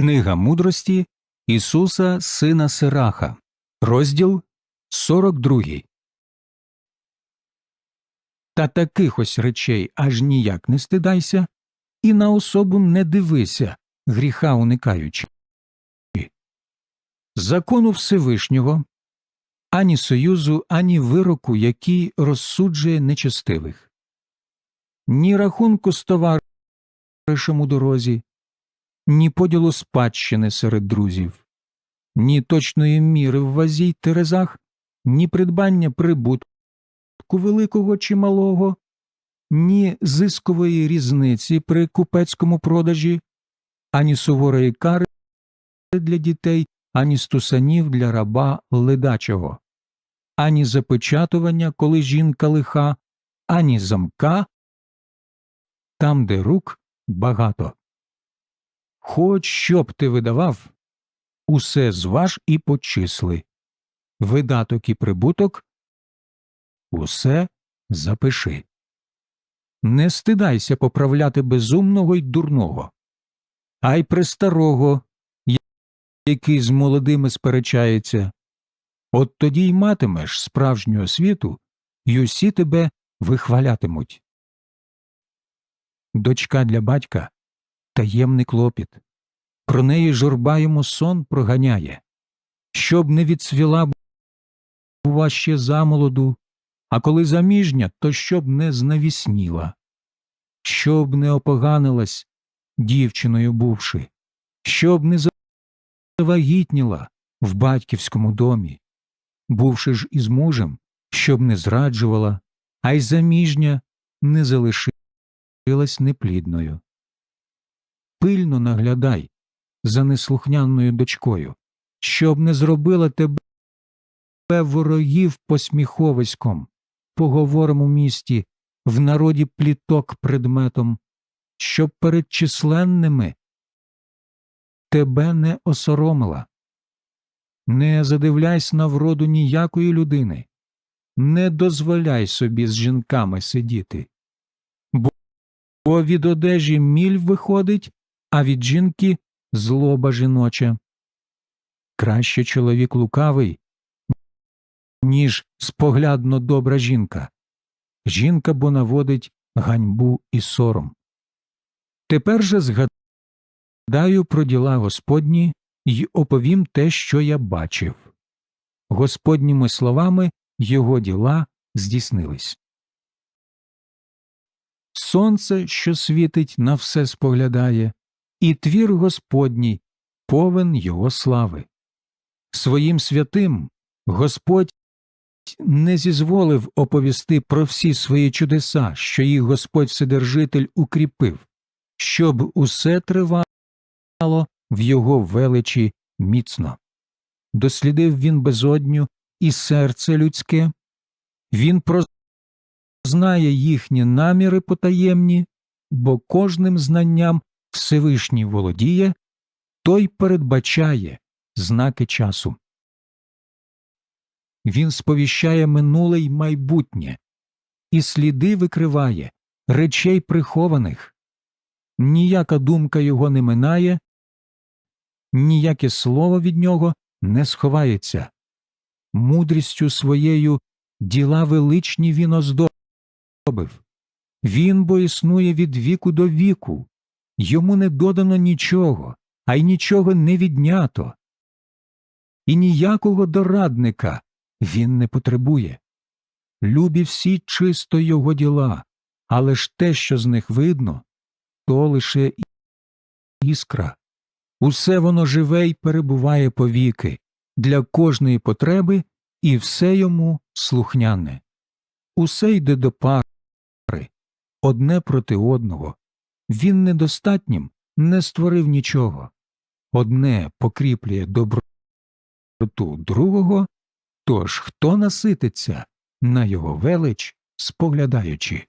Книга мудрості Ісуса Сина Сираха, розділ 42. Та таких ось речей аж ніяк не стидайся, і на особу не дивися, гріха уникаючи. Закону Всевишнього ані союзу, ані вироку, який розсуджує нечестивих, ні рахунку з товаришем у дорозі, ні поділу спадщини серед друзів, ні точної міри в вазі й терезах, ні придбання прибутку великого чи малого, ні зискової різниці при купецькому продажі, ані суворої кари для дітей, ані стусанів для раба ледачого, ані запечатування, коли жінка лиха, ані замка, там, де рук багато. Хоч що б ти видавав, усе зваж і почисли. Видаток і прибуток усе запиши. Не стидайся поправляти безумного й дурного, а й престарого, який з молодими сперечається. От тоді й матимеш справжню освіту, й усі тебе вихвалятимуть. Дочка для батька таємний клопіт. Про неї журба йому сон проганяє. Щоб не відсвіла, бува ще замолоду, а коли заміжня, то щоб не знавісніла, щоб не опоганилась, дівчиною бувши, щоб не завагітніла в батьківському домі, бувши ж із мужем, щоб не зраджувала, а й заміжня не залишилась неплідною. Пильно наглядай за неслухняною дочкою, щоб не зробила тебе ворогів посміховиськом, поговором у місті, в народі пліток предметом, щоб перед численними тебе не осоромила. Не задивляйся на вроду ніякої людини, не дозволяй собі з жінками сидіти, бо від одежі міль виходить, а від жінки злоба жіноча. Краще чоловік лукавий, ніж споглядно добра жінка. Жінка бо наводить ганьбу і сором. Тепер же згадаю про діла Господні й оповім те, що я бачив. Господніми словами його діла здійснились. Сонце, що світить, на все споглядає, і твір Господній повен його слави. Своїм святим Господь не зізволив оповісти про всі свої чудеса, що їх Господь Вседержитель укріпив, щоб усе тривало в його величі міцно. Дослідив він безодню і серце людське, він прознає їхні наміри потаємні, бо кожним знанням Всевишній володіє, той передбачає знаки часу. Він сповіщає минуле й майбутнє, і сліди викриває речей прихованих. Ніяка думка його не минає, ніяке слово від нього не сховається. Мудрістю своєю діла величні він оздобив. Він бо існує від віку до віку, йому не додано нічого, а й нічого не віднято. І ніякого дорадника він не потребує. Любі всі чисто його діла, але ж те, що з них видно, то лише іскра. Усе воно живе й перебуває повіки, для кожної потреби і все йому слухняне. Усе йде до пари, одне проти одного. Він недостатнім не створив нічого. Одне покріплює доброту другого, тож хто насититься на його велич, споглядаючи.